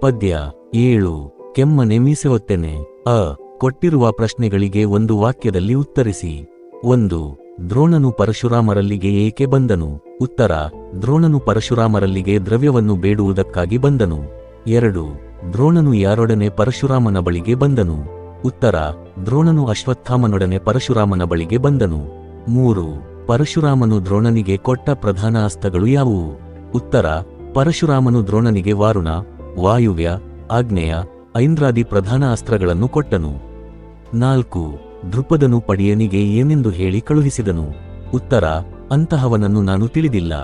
ಪದ್ಯ ಏಳು ಕೆಮ್ಮನೆ ಮೀಸೆ ಹೊತ್ತೆನೆ ಅ, ಕೊಟ್ಟಿರುವ ಪ್ರಶ್ನೆಗಳಿಗೆ ಒಂದು ವಾಕ್ಯದಲ್ಲಿ ಉತ್ತರಿಸಿ. ಒಂದು, ದ್ರೋಣನು ಪರಶುರಾಮರಲ್ಲಿಗೆ ಏಕೆ ಬಂದನು. ಉತ್ತರ, ದ್ರೋಣನು ಪರಶುರಾಮರಲ್ಲಿಗೆ ದ್ರವ್ಯವನ್ನು ಬೇಡುವುದಕ್ಕಾಗಿ ಬಂದನು. ಎರಡು, ದ್ರೋಣನು ಯಾರೊಡನೆ ಪರಶುರಾಮನ ಬಳಿಗೆ ಬಂದನು. ಉತ್ತರ, ದ್ರೋಣನು ಅಶ್ವತ್ಥಾಮನೊಡನೆ ಪರಶುರಾಮನ ಬಳಿಗೆ ಬಂದನು. ಮೂರು, ಪರಶುರಾಮನು ದ್ರೋಣನಿಗೆ ಕೊಟ್ಟ ಪ್ರಧಾನ ಅಸ್ತ್ರಗಳು ಯಾವುವು. ಉತ್ತರ, ಪರಶುರಾಮನು ದ್ರೋಣನಿಗೆ ವಾರುಣ. ವಾಯುವ್ಯ ಆಗ್ನೇಯ ಐಂದ್ರಾದಿ ಪ್ರಧಾನ ಅಸ್ತ್ರಗಳನ್ನು ಕೊಟ್ಟನು. ನಾಲ್ಕು ದೃಪದನು ಪಡಿಯನಿಗೆ ಏನೆಂದು ಹೇಳಿ ಕಳುಹಿಸಿದನು. ಉತ್ತರ, ಅಂತಹವನನ್ನು ನಾನು ತಿಳಿದಿಲ್ಲ.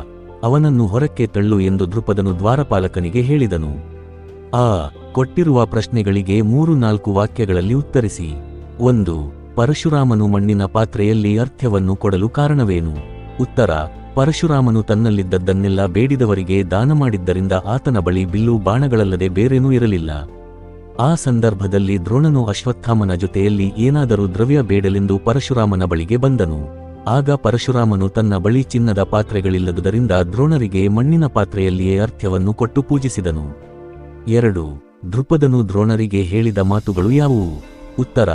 ಅವನನ್ನು ಹೊರಕ್ಕೆ ತಳ್ಳು ಎಂದು ದೃಪದನು ದ್ವಾರಪಾಲಕನಿಗೆ ಹೇಳಿದನು. ಆ, ಕೊಟ್ಟಿರುವ ಪ್ರಶ್ನೆಗಳಿಗೆ ಮೂರು ನಾಲ್ಕು ವಾಕ್ಯಗಳಲ್ಲಿ ಉತ್ತರಿಸಿ. ಒಂದು, ಪರಶುರಾಮನು ಮಣ್ಣಿನ ಪಾತ್ರೆಯಲ್ಲಿ ಅರ್ಥ್ಯವನ್ನು ಕೊಡಲು ಕಾರಣವೇನು? ಉತ್ತರ ಪರಶುರಾಮನು ತನ್ನಲ್ಲಿದ್ದದ್ದನ್ನೆಲ್ಲ ಬೇಡಿದವರಿಗೆ ದಾನ ಮಾಡಿದ್ದರಿಂದ ಆತನ ಬಳಿ ಬಿಲ್ಲು ಬಾಣಗಳಲ್ಲದೆ ಬೇರೇನೂ ಇರಲಿಲ್ಲ. ಆ ಸಂದರ್ಭದಲ್ಲಿ ದ್ರೋಣನು ಅಶ್ವತ್ಥಾಮನ ಜೊತೆಯಲ್ಲಿ ಏನಾದರೂ ದ್ರವ್ಯ ಬೇಡಲೆಂದು ಪರಶುರಾಮನ ಬಳಿಗೆ ಬಂದನು. ಆಗ ಪರಶುರಾಮನು ತನ್ನ ಬಳಿ ಚಿನ್ನದ ಪಾತ್ರೆಗಳಿಲ್ಲದುದರಿಂದ ದ್ರೋಣರಿಗೆ ಮಣ್ಣಿನ ಪಾತ್ರೆಯಲ್ಲಿಯೇ ಅರ್ಥ್ಯವನ್ನು ಕೊಟ್ಟು ಪೂಜಿಸಿದನು. ಎರಡು, ದೃಪದನು ದ್ರೋಣರಿಗೆ ಹೇಳಿದ ಮಾತುಗಳು ಯಾವುವು? ಉತ್ತರ,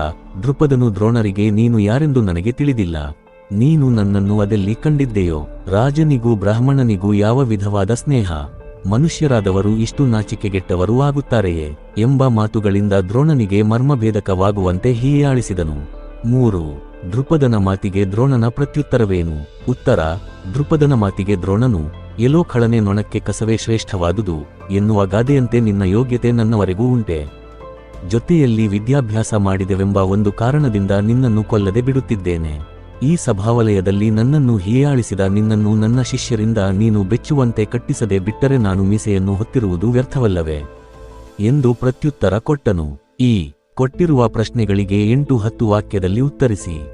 ದೃಪದನು ದ್ರೋಣರಿಗೆ ನೀನು ಯಾರೆಂದು ನನಗೆ ತಿಳಿದಿಲ್ಲ. ನೀನು ನನ್ನನ್ನು ಅದೆಲ್ಲಿ ಕಂಡಿದ್ದೆಯೋ, ರಾಜನಿಗೂ ಬ್ರಾಹ್ಮಣನಿಗೂ ಯಾವ ವಿಧವಾದ ಸ್ನೇಹ? ಮನುಷ್ಯರಾದವರು ಇಷ್ಟು ನಾಚಿಕೆಗೆಟ್ಟವರೂ ಆಗುತ್ತಾರೆಯೇ? ಎಂಬ ಮಾತುಗಳಿಂದ ದ್ರೋಣನಿಗೆ ಮರ್ಮಭೇದಕವಾಗುವಂತೆ ಹೀಯಾಳಿಸಿದನು. ಮೂರು ದೃಪದನ ಮಾತಿಗೆ ದ್ರೋಣನ ಪ್ರತ್ಯುತ್ತರವೇನು? ಉತ್ತರ ದೃಪದನ ಮಾತಿಗೆ ದ್ರೋಣನು ಎಲ್ಲೋ ಖಳನೆ ನೊಣಕ್ಕೆ ಕಸವೇ ಶ್ರೇಷ್ಠವಾದುದು, ಎನ್ನುವ ಗಾದೆಯಂತೆ ನಿನ್ನ ಯೋಗ್ಯತೆ ನನ್ನವರೆಗೂ ಉಂಟೆ. ಜೊತೆಯಲ್ಲಿ ವಿದ್ಯಾಭ್ಯಾಸ ಮಾಡಿದೆವೆಂಬ ಒಂದು ಕಾರಣದಿಂದ ನಿನ್ನನ್ನು ಕೊಲ್ಲದೆ ಬಿಡುತ್ತಿದ್ದೇನೆ. ಈ ಸಭಾವಲಯದಲ್ಲಿ ನನ್ನನ್ನು ಹೀಯಾಳಿಸಿದ ನಿನ್ನನ್ನು ನನ್ನ ಶಿಷ್ಯರಿಂದ ನೀನು ಬೆಚ್ಚುವಂತೆ ಕಟ್ಟಿಸದೆ ಬಿಟ್ಟರೆ ನಾನು ಮೀಸೆಯನ್ನು ಹೊತ್ತಿರುವುದು ವ್ಯರ್ಥವಲ್ಲವೇ? ಎಂದು ಪ್ರತ್ಯುತ್ತರ ಕೊಟ್ಟನು. ಈ ಕೊಟ್ಟಿರುವ ಪ್ರಶ್ನೆಗಳಿಗೆ ಎಂಟು ಹತ್ತು ವಾಕ್ಯದಲ್ಲಿ ಉತ್ತರಿಸಿ.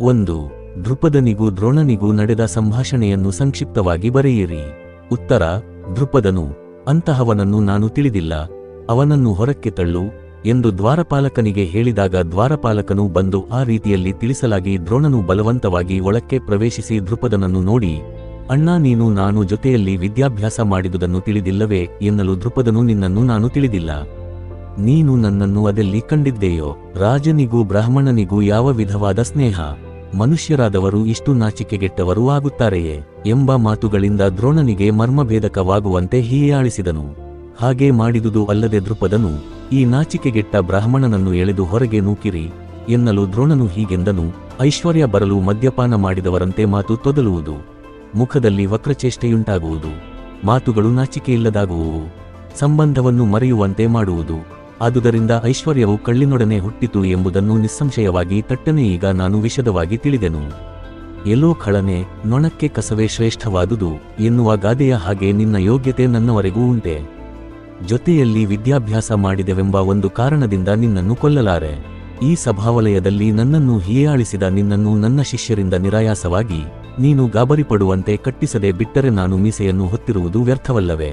ಒಂದು ದೃಪದನಿಗೂ ದ್ರೋಣನಿಗೂ ನಡೆದ ಸಂಭಾಷಣೆಯನ್ನು ಸಂಕ್ಷಿಪ್ತವಾಗಿ ಬರೆಯಿರಿ. ಉತ್ತರ ದೃಪದನು ಅಂತಹವನನ್ನು ನಾನು ತಿಳಿದಿಲ್ಲ. ಅವನನ್ನು ಹೊರಕ್ಕೆ ತಳ್ಳು. ಎಂದು ದ್ವಾರಪಾಲಕನಿಗೆ ಹೇಳಿದಾಗ ದ್ವಾರಪಾಲಕನು ಬಂದು ಆ ರೀತಿಯಲ್ಲಿ ತಿಳಿಸಲಾಗಿ ದ್ರೋಣನು ಬಲವಂತವಾಗಿ ಒಳಕ್ಕೆ ಪ್ರವೇಶಿಸಿ ದೃಪದನನ್ನು ನೋಡಿ, ಅಣ್ಣ, ನೀನು ನಾನು ಜೊತೆಯಲ್ಲಿ ವಿದ್ಯಾಭ್ಯಾಸ ಮಾಡಿದುದನ್ನು ತಿಳಿದಿಲ್ಲವೇ? ಎನ್ನಲು ದೃಪದನು ನಿನ್ನನ್ನು ನಾನು ತಿಳಿದಿಲ್ಲ. ನೀನು ನನ್ನನ್ನು ಅದೆಲ್ಲಿ ಕಂಡಿದ್ದೆಯೋ? ರಾಜನಿಗೂ ಬ್ರಾಹ್ಮಣನಿಗೂ ಯಾವ ವಿಧವಾದ ಸ್ನೇಹ? ಮನುಷ್ಯರಾದವರು ಇಷ್ಟು ನಾಚಿಕೆಗೆಟ್ಟವರೂ ಆಗುತ್ತಾರೆಯೇ? ಎಂಬ ಮಾತುಗಳಿಂದ ದ್ರೋಣನಿಗೆ ಮರ್ಮಭೇದಕವಾಗುವಂತೆ ಹೀಯಾಳಿಸಿದನು. ಹಾಗೆ ಮಾಡಿದುದು ಅಲ್ಲದೆ ದೃಪದನು ಈ ನಾಚಿಕೆಗೆಟ್ಟ ಬ್ರಾಹ್ಮಣನನ್ನು ಎಳೆದು ಹೊರಗೆ ನೂಕಿರಿ, ಎನ್ನಲು ದ್ರೋಣನು ಹೀಗೆಂದನು, ಐಶ್ವರ್ಯ ಬರಲು ಮದ್ಯಪಾನ ಮಾಡಿದವರಂತೆ ಮಾತು ತೊದಲುವುದು, ಮುಖದಲ್ಲಿ ವಕ್ರಚೇಷ್ಟೆಯುಂಟಾಗುವುದು, ಮಾತುಗಳು ನಾಚಿಕೆಯಿಲ್ಲದಾಗುವುವು, ಸಂಬಂಧವನ್ನು ಮರೆಯುವಂತೆ ಮಾಡುವುದು, ಆದುದರಿಂದ ಐಶ್ವರ್ಯವು ಕಳ್ಳಿನೊಡನೆ ಹುಟ್ಟಿತು ಎಂಬುದನ್ನು ನಿಸ್ಸಂಶಯವಾಗಿ ತಟ್ಟನೆ ಈಗ ನಾನು ವಿಶದವಾಗಿ ತಿಳಿದೆನು. ಎಲ್ಲೋ ಖಳನೆ, ನೊಣಕ್ಕೆ ಕಸವೇ ಶ್ರೇಷ್ಠವಾದುದು, ಎನ್ನುವ ಗಾದೆಯ ಹಾಗೆ ನಿನ್ನ ಯೋಗ್ಯತೆ ನನ್ನವರೆಗೂ ಉಂಟೆ. ಜೊತೆಯಲ್ಲಿ ವಿದ್ಯಾಭ್ಯಾಸ ಮಾಡಿದೆವೆಂಬ ಒಂದು ಕಾರಣದಿಂದ ನಿನ್ನನ್ನು ಕೊಲ್ಲಲಾರೆ. ಈ ಸಭಾವಲಯದಲ್ಲಿ ನನ್ನನ್ನು ಹೀಯಾಳಿಸಿದ ನಿನ್ನನ್ನು ನನ್ನ ಶಿಷ್ಯರಿಂದ ನಿರಾಯಾಸವಾಗಿ ನೀನು ಗಾಬರಿಪಡುವಂತೆ ಕಟ್ಟಿಸದೆ ಬಿಟ್ಟರೆ ನಾನು ಮೀಸೆಯನ್ನು ಹೊತ್ತಿರುವುದು ವ್ಯರ್ಥವಲ್ಲವೇ?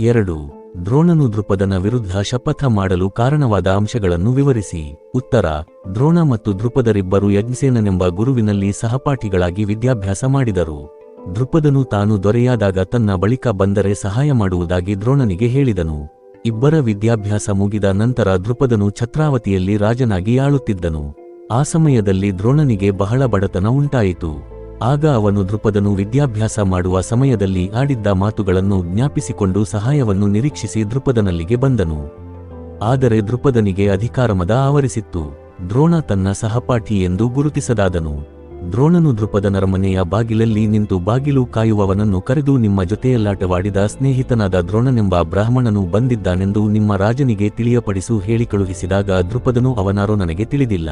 ಎರಡು, ದ್ರೋಣನು ದೃಪದನ ವಿರುದ್ಧ ಶಪಥ ಮಾಡಲು ಕಾರಣವಾದ ಅಂಶಗಳನ್ನು ವಿವರಿಸಿ. ಉತ್ತರ, ದ್ರೋಣ ಮತ್ತು ದೃಪದರಿಬ್ಬರು ಯಜ್ಞಸೇನನೆಂಬ ಗುರುವಿನಲ್ಲಿ ಸಹಪಾಠಿಗಳಾಗಿ ವಿದ್ಯಾಭ್ಯಾಸ ಮಾಡಿದರು. ದೃಪದನು ತಾನು ದೊರೆಯಾದಾಗ ತನ್ನ ಬಳಿಕ ಬಂದರೆ ಸಹಾಯ ಮಾಡುವುದಾಗಿ ದ್ರೋಣನಿಗೆ ಹೇಳಿದನು. ಇಬ್ಬರ ವಿದ್ಯಾಭ್ಯಾಸ ಮುಗಿದ ನಂತರ ದೃಪದನು ಛತ್ರಾವತಿಯಲ್ಲಿ ರಾಜನಾಗಿ ಆಳುತ್ತಿದ್ದನು. ಆ ಸಮಯದಲ್ಲಿ ದ್ರೋಣನಿಗೆ ಬಹಳ ಬಡತನ ಉಂಟಾಯಿತು. ಆಗ ಅವನು ದೃಪದನು ವಿದ್ಯಾಭ್ಯಾಸ ಮಾಡುವ ಸಮಯದಲ್ಲಿ ಆಡಿದ್ದ ಮಾತುಗಳನ್ನು ಜ್ಞಾಪಿಸಿಕೊಂಡು ಸಹಾಯವನ್ನು ನಿರೀಕ್ಷಿಸಿ ದೃಪದನಲ್ಲಿಗೆ ಬಂದನು. ಆದರೆ ದೃಪದನಿಗೆ ಅಧಿಕಾರಮದ ಆವರಿಸಿತ್ತು. ದ್ರೋಣ ತನ್ನ ಸಹಪಾಠಿ ಎಂದು ಗುರುತಿಸದಾದನು. ದ್ರೋಣನು ದೃಪದನರ ಮನೆಯ ಬಾಗಿಲಲ್ಲಿ ನಿಂತು ಬಾಗಿಲು ಕಾಯುವವನನ್ನು ಕರೆದು ನಿಮ್ಮ ಜೊತೆಯಲ್ಲಾಟವಾಡಿದ ಸ್ನೇಹಿತನಾದ ದ್ರೋಣನೆಂಬ ಬ್ರಾಹ್ಮಣನು ಬಂದಿದ್ದಾನೆಂದು ನಿಮ್ಮ ರಾಜನಿಗೆ ತಿಳಿಯಪಡಿಸು ಹೇಳಿ ಕಳುಹಿಸಿದಾಗ ದೃಪದನು ಅವನಾರೋ ನನಗೆ ತಿಳಿದಿಲ್ಲ.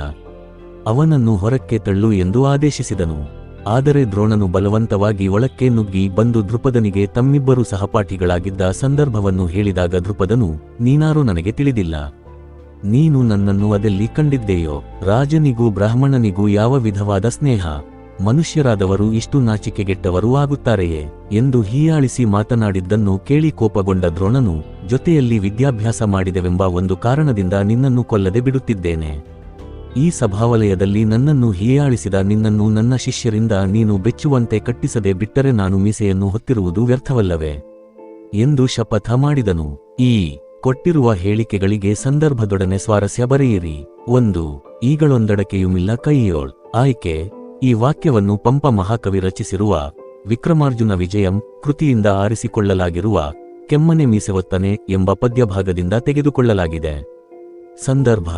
ಅವನನ್ನು ಹೊರಕ್ಕೆ ತಳ್ಳು ಎಂದು ಆದೇಶಿಸಿದನು. ಆದರೆ ದ್ರೋಣನು ಬಲವಂತವಾಗಿ ಒಳಕ್ಕೆ ನುಗ್ಗಿ ಬಂದು ದೃಪದನಿಗೆ ತಮ್ಮಿಬ್ಬರು ಸಹಪಾಠಿಗಳಾಗಿದ್ದ ಸಂದರ್ಭವನ್ನು ಹೇಳಿದಾಗ ದೃಪದನು ನೀನಾರೋ ನನಗೆ ತಿಳಿದಿಲ್ಲ. ನೀನು ನನ್ನನ್ನು ಅದೆಲ್ಲಿ ಕಂಡಿದ್ದೆಯೋ? ರಾಜನಿಗೂ ಬ್ರಾಹ್ಮಣನಿಗೂ ಯಾವ ವಿಧವಾದ ಸ್ನೇಹ? ಮನುಷ್ಯರಾದವರು ಇಷ್ಟು ನಾಚಿಕೆಗೆಟ್ಟವರೂ ಆಗುತ್ತಾರೆಯೇ? ಎಂದು ಹೀಯಾಳಿಸಿ ಮಾತನಾಡಿದ್ದನ್ನು ಕೇಳಿ ಕೋಪಗೊಂಡ ದ್ರೋಣನು, ಜೊತೆಯಲ್ಲಿ ವಿದ್ಯಾಭ್ಯಾಸ ಮಾಡಿದೆವೆಂಬ ಒಂದು ಕಾರಣದಿಂದ ನಿನ್ನನ್ನು ಕೊಲ್ಲದೆ ಬಿಡುತ್ತಿದ್ದೇನೆ. ಈ ಸಭಾವಲಯದಲ್ಲಿ ನನ್ನನ್ನು ಹೀಯಾಳಿಸಿದ ನಿನ್ನನ್ನು ನನ್ನ ಶಿಷ್ಯರಿಂದ ನೀನು ಬೆಚ್ಚುವಂತೆ ಕಟ್ಟಿಸದೆ ಬಿಟ್ಟರೆ ನಾನು ಮೀಸೆಯನ್ನು ಹೊತ್ತಿರುವುದು ವ್ಯರ್ಥವಲ್ಲವೇ? ಎಂದು ಶಪಥ ಮಾಡಿದನು. ಈ ಕೊಟ್ಟಿರುವ ಹೇಳಿಕೆಗಳಿಗೆ ಸಂದರ್ಭದೊಡನೆ ಸ್ವಾರಸ್ಯ ಬರೆಯಿರಿ. ಒಂದು, ಈಗಳೊಂದಡಕೆಯುಮಿಲ್ಲ ಕೈಯೋಳ್. ಆಯ್ಕೆ, ಈ ವಾಕ್ಯವನ್ನು ಪಂಪ ಮಹಾಕವಿ ರಚಿಸಿರುವ ವಿಕ್ರಮಾರ್ಜುನ ವಿಜಯಂ ಕೃತಿಯಿಂದ ಆರಿಸಿಕೊಳ್ಳಲಾಗಿರುವ ಕೆಮ್ಮನೆ ಮೀಸೆವತ್ತನೆ ಎಂಬ ಪದ್ಯಭಾಗದಿಂದ ತೆಗೆದುಕೊಳ್ಳಲಾಗಿದೆ. ಸಂದರ್ಭ,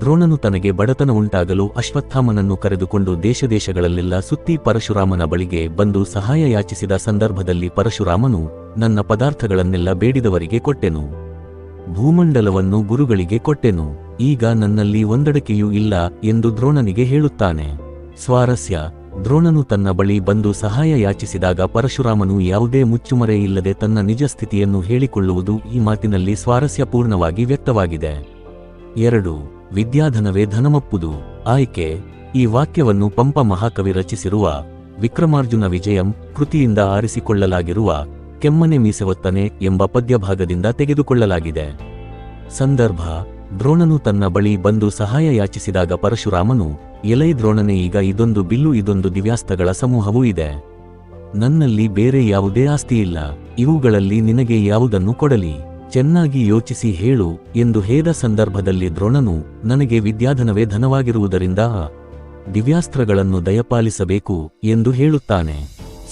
ದ್ರೋಣನು ತನಗೆ ಬಡತನ ಉಂಟಾಗಲು ಅಶ್ವತ್ಥಾಮನನ್ನು ಕರೆದುಕೊಂಡು ದೇಶದೇಶಗಳಲ್ಲೆಲ್ಲ ಸುತ್ತಿ ಪರಶುರಾಮನ ಬಳಿಗೆ ಬಂದು ಸಹಾಯ ಯಾಚಿಸಿದ ಸಂದರ್ಭದಲ್ಲಿ ಪರಶುರಾಮನು ನನ್ನ ಪದಾರ್ಥಗಳನ್ನೆಲ್ಲ ಬೇಡಿದವರಿಗೆ ಕೊಟ್ಟೆನು. ಭೂಮಂಡಲವನ್ನು ಗುರುಗಳಿಗೆ ಕೊಟ್ಟೆನು. ಈಗ ನನ್ನಲ್ಲಿ ಒಂದಡಕೆಯೂ ಇಲ್ಲ ಎಂದು ದ್ರೋಣನಿಗೆ ಹೇಳುತ್ತಾನೆ. ಸ್ವಾರಸ್ಯ, ದ್ರೋಣನು ತನ್ನ ಬಳಿ ಬಂದು ಸಹಾಯ ಯಾಚಿಸಿದಾಗ ಪರಶುರಾಮನು ಯಾವುದೇ ಮುಚ್ಚುಮರೆ ಇಲ್ಲದೆ ತನ್ನ ನಿಜ ಸ್ಥಿತಿಯನ್ನು ಹೇಳಿಕೊಳ್ಳುವುದು ಈ ಮಾತಿನಲ್ಲಿ ಸ್ವಾರಸ್ಯಪೂರ್ಣವಾಗಿ ವ್ಯಕ್ತವಾಗಿದೆ. ಎರಡು, ವಿದ್ಯಾಧನವೇ ಧನಮಪ್ಪುದು. ಆಯ್ಕೆ, ಈ ವಾಕ್ಯವನ್ನು ಪಂಪ ಮಹಾಕವಿ ರಚಿಸಿರುವ ವಿಕ್ರಮಾರ್ಜುನ ವಿಜಯಂ ಕೃತಿಯಿಂದ ಆರಿಸಿಕೊಳ್ಳಲಾಗಿರುವ ಕೆಮ್ಮನೆ ಮೀಸೆವತ್ತನೆ ಎಂಬ ಪದ್ಯಭಾಗದಿಂದ ತೆಗೆದುಕೊಳ್ಳಲಾಗಿದೆ. ಸಂದರ್ಭ, ದ್ರೋಣನು ತನ್ನ ಬಳಿ ಬಂದು ಸಹಾಯ ಯಾಚಿಸಿದಾಗ ಪರಶುರಾಮನು, ಎಲೈ ದ್ರೋಣನೆ, ಈಗ ಇದೊಂದು ಬಿಲ್ಲು, ಇದೊಂದು ದಿವ್ಯಾಸ್ತಗಳ ಸಮೂಹವೂ ಇದೆ. ನನ್ನಲ್ಲಿ ಬೇರೆ ಯಾವುದೇ ಆಸ್ತಿಯಿಲ್ಲ ಇವುಗಳಲ್ಲಿ ನಿನಗೆ ಯಾವುದನ್ನು ಕೊಡಲಿ? ಚೆನ್ನಾಗಿ ಯೋಚಿಸಿ ಹೇಳು ಎಂದು ಹೇದ ಸಂದರ್ಭದಲ್ಲಿ ದ್ರೋಣನು, ನನಗೆ ವಿದ್ಯಾಧನವೇ ಧನವಾಗಿರುವುದರಿಂದ ದಿವ್ಯಾಸ್ತ್ರಗಳನ್ನು ದಯಪಾಲಿಸಬೇಕು ಎಂದು ಹೇಳುತ್ತಾನೆ.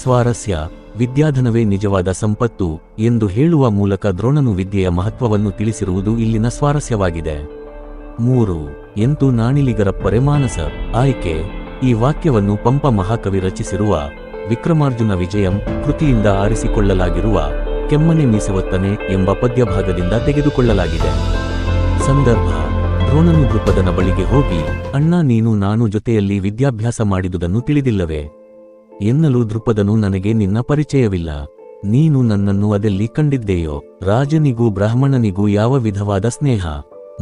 ಸ್ವಾರಸ್ಯ ವಿದ್ಯಾಧನವೇ ನಿಜವಾದ ಸಂಪತ್ತು ಎಂದು ಹೇಳುವ ಮೂಲಕ ದ್ರೋಣನು ವಿದ್ಯೆಯ ಮಹತ್ವವನ್ನು ತಿಳಿಸಿರುವುದು ಇಲ್ಲಿನ ಸ್ವಾರಸ್ಯವಾಗಿದೆ. ಮೂರು, ಎಂತು ನಾಣಿಲಿಗರ ಪರಮಾನಸ, ಆಯ್ಕೆ. ಈ ವಾಕ್ಯವನ್ನು ಪಂಪ ಮಹಾಕವಿ ರಚಿಸಿರುವ ವಿಕ್ರಮಾರ್ಜುನ ವಿಜಯಂ ಕೃತಿಯಿಂದ ಆರಿಸಿಕೊಳ್ಳಲಾಗಿರುವ ಕೆಮ್ಮನೆ ಮೀಸವತ್ತನೆ ಎಂಬ ಪದ್ಯಭಾಗದಿಂದ ತೆಗೆದುಕೊಳ್ಳಲಾಗಿದೆ. ಸಂದರ್ಭ, ದ್ರೋಣನು ದೃಪದನ ಬಳಿಗೆ ಹೋಗಿ, ಅಣ್ಣ ನೀನು ನಾನು ಜೊತೆಯಲ್ಲಿ ವಿದ್ಯಾಭ್ಯಾಸ ಮಾಡಿದುದನ್ನು ತಿಳಿದಿಲ್ಲವೇ? ಎನ್ನಲು ದೃಪದನು ನನಗೆ ನಿನ್ನ ಪರಿಚಯವಿಲ್ಲ. ನೀನು ನನ್ನನ್ನು ಅದೆಲ್ಲಿ ಕಂಡಿದ್ದೆಯೋ, ರಾಜನಿಗೂ ಬ್ರಾಹ್ಮಣನಿಗೂ ಯಾವ ವಿಧವಾದ ಸ್ನೇಹ?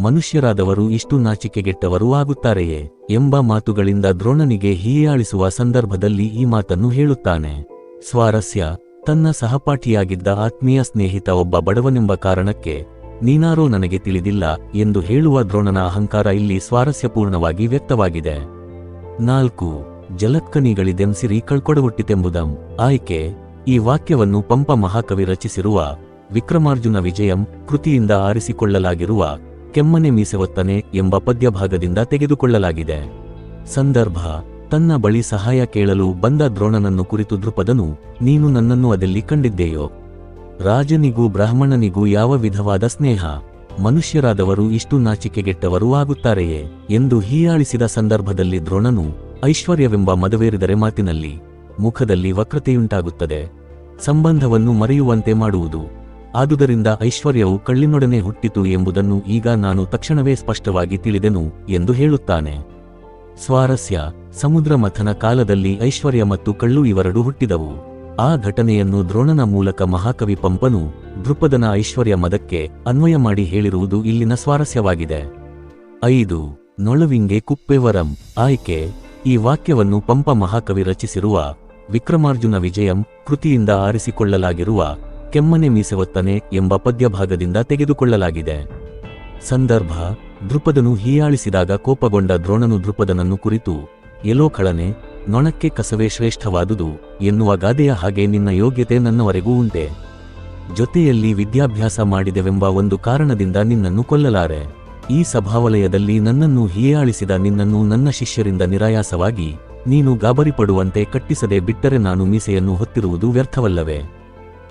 ಮನುಷ್ಯರಾದವರು ಇಷ್ಟು ನಾಚಿಕೆಗೆಟ್ಟವರೂ ಆಗುತ್ತಾರೆಯೇ? ಎಂಬ ಮಾತುಗಳಿಂದ ದ್ರೋಣನಿಗೆ ಹೀಯಾಳಿಸುವ ಸಂದರ್ಭದಲ್ಲಿ ಈ ಮಾತನ್ನು ಹೇಳುತ್ತಾನೆ. ಸ್ವಾರಸ್ಯ, ತನ್ನ ಸಹಪಾಠಿಯಾಗಿದ್ದ ಆತ್ಮೀಯ ಸ್ನೇಹಿತ ಒಬ್ಬ ಬಡವನೆಂಬ ಕಾರಣಕ್ಕೆ ನೀನಾರೋ ನನಗೆ ತಿಳಿದಿಲ್ಲ ಎಂದು ಹೇಳುವ ದ್ರೋಣನ ಅಹಂಕಾರ ಇಲ್ಲಿ ಸ್ವಾರಸ್ಯಪೂರ್ಣವಾಗಿ ವ್ಯಕ್ತವಾಗಿದೆ. ನಾಲ್ಕು. ಜಲತ್ಕನಿಗಳಿದೆಂಸಿರಿ ಕಳ್ಕೊಡಹುಟ್ಟಿತೆಂಬುದಂ ಆಯ್ಕೆ, ಈ ವಾಕ್ಯವನ್ನು ಪಂಪ ಮಹಾಕವಿ ರಚಿಸಿರುವ ವಿಕ್ರಮಾರ್ಜುನ ವಿಜಯಂ ಕೃತಿಯಿಂದ ಆರಿಸಿಕೊಳ್ಳಲಾಗಿರುವ ಕೆಮ್ಮನೆ ಮೀಸವತ್ತನೆ ಎಂಬ ಪದ್ಯಭಾಗದಿಂದ ತೆಗೆದುಕೊಳ್ಳಲಾಗಿದೆ. ಸಂದರ್ಭ, ತನ್ನ ಬಳಿ ಸಹಾಯ ಕೇಳಲು ಬಂದ ದ್ರೋಣನನ್ನು ಕುರಿತು ದೃಪದನು, ನೀನು ನನ್ನನ್ನು ಅದೆಲ್ಲಿ ಕಂಡಿದ್ದೆಯೋ? ರಾಜನಿಗೂ ಬ್ರಾಹ್ಮಣನಿಗೂ ಯಾವ ವಿಧವಾದ ಸ್ನೇಹ? ಮನುಷ್ಯರಾದವರು ಇಷ್ಟು ನಾಚಿಕೆಗೆಟ್ಟವರೂ ಆಗುತ್ತಾರೆಯೇ? ಎಂದು ಹೀಯಾಳಿಸಿದ ಸಂದರ್ಭದಲ್ಲಿ ದ್ರೋಣನು ಐಶ್ವರ್ಯವೆಂಬ ಮದವೇರಿದರೆ ಮಾತಿನಲ್ಲಿ, ಮುಖದಲ್ಲಿ ವಕ್ರತೆಯುಂಟಾಗುತ್ತದೆ. ಸಂಬಂಧವನ್ನು ಮರೆಯುವಂತೆ ಮಾಡುವುದು. ಆದುದರಿಂದ ಐಶ್ವರ್ಯವು ಕಳ್ಳಿನೊಡನೆ ಹುಟ್ಟಿತು ಎಂಬುದನ್ನು ಈಗ ನಾನು ತಕ್ಷಣವೇ ಸ್ಪಷ್ಟವಾಗಿ ತಿಳಿದೆನು ಎಂದು ಹೇಳುತ್ತಾನೆ. ಸ್ವಾರಸ್ಯ, ಸಮುದ್ರ ಮಥನ ಕಾಲದಲ್ಲಿ ಐಶ್ವರ್ಯ ಮತ್ತು ಕಳ್ಳು ಇವರಡು ಹುಟ್ಟಿದವು. ಆ ಘಟನೆಯನ್ನು ದ್ರೋಣನ ಮೂಲಕ ಮಹಾಕವಿ ಪಂಪನು, ದೃಪದನ ಐಶ್ವರ್ಯ ಮದಕ್ಕೆ ಅನ್ವಯ ಮಾಡಿ ಹೇಳಿರುವುದು ಇಲ್ಲಿನ ಸ್ವಾರಸ್ಯವಾಗಿದೆ. ಐದು, ನೊಳವಿಂಗೆ ಕುಪ್ಪೆವರಂ ಆಯ್ಕೆ ಈ ವಾಕ್ಯವನ್ನು ಪಂಪ ಮಹಾಕವಿ ರಚಿಸಿರುವ ವಿಕ್ರಮಾರ್ಜುನ ವಿಜಯಂ ಕೃತಿಯಿಂದ ಆರಿಸಿಕೊಳ್ಳಲಾಗಿರುವ ಕೆಮ್ಮನೆ ಮೀಸೆವತ್ತನೆ ಎಂಬ ಪದ್ಯಭಾಗದಿಂದ ತೆಗೆದುಕೊಳ್ಳಲಾಗಿದೆ. ಸಂದರ್ಭ, ದೃಪದನು ಹೀಯಾಳಿಸಿದಾಗ ಕೋಪಗೊಂಡ ದ್ರೋಣನು ದೃಪದನನ್ನು ಕುರಿತು ಎಲೋ ಖಳನೆ ನೊಣಕ್ಕೆ ಕಸವೇ ಶ್ರೇಷ್ಠವಾದುದು ಎನ್ನುವ ಗಾದೆಯ ಹಾಗೆ ನಿನ್ನ ಯೋಗ್ಯತೆ ನನ್ನವರೆಗೂ ಉಂಟೆ. ಜೊತೆಯಲ್ಲಿ ವಿದ್ಯಾಭ್ಯಾಸ ಮಾಡಿದೆವೆಂಬ ಒಂದು ಕಾರಣದಿಂದ ನಿನ್ನನ್ನು ಕೊಲ್ಲಲಾರೆ. ಈ ಸಭಾವಲಯದಲ್ಲಿ ನನ್ನನ್ನು ಹೀಯಾಳಿಸಿದ ನಿನ್ನನ್ನು ನನ್ನ ಶಿಷ್ಯರಿಂದ ನಿರಾಯಾಸವಾಗಿ ನೀನು ಗಾಬರಿಪಡುವಂತೆ ಕಟ್ಟಿಸದೆ ಬಿಟ್ಟರೆ ನಾನು ಮೀಸೆಯನ್ನು ಹೊತ್ತಿರುವುದು ವ್ಯರ್ಥವಲ್ಲವೇ?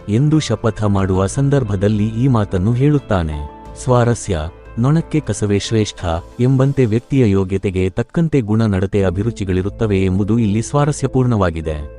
ಎಂದು ಶಪಥ ಮಾಡುವ ಸಂದರ್ಭದಲ್ಲಿ ಈ ಮಾತನ್ನು ಹೇಳುತ್ತಾನೆ. ಸ್ವಾರಸ್ಯ, ನೊಣಕ್ಕೆ ಕಸವೇ ಶ್ರೇಷ್ಠ ಎಂಬಂತೆ ವ್ಯಕ್ತಿಯ ಯೋಗ್ಯತೆಗೆ ತಕ್ಕಂತೆ ಗುಣ ನಡತೆ ಅಭಿರುಚಿಗಳಿರುತ್ತವೆ ಎಂಬುದು ಇಲ್ಲಿ ಸ್ವಾರಸ್ಯಪೂರ್ಣವಾಗಿದೆ.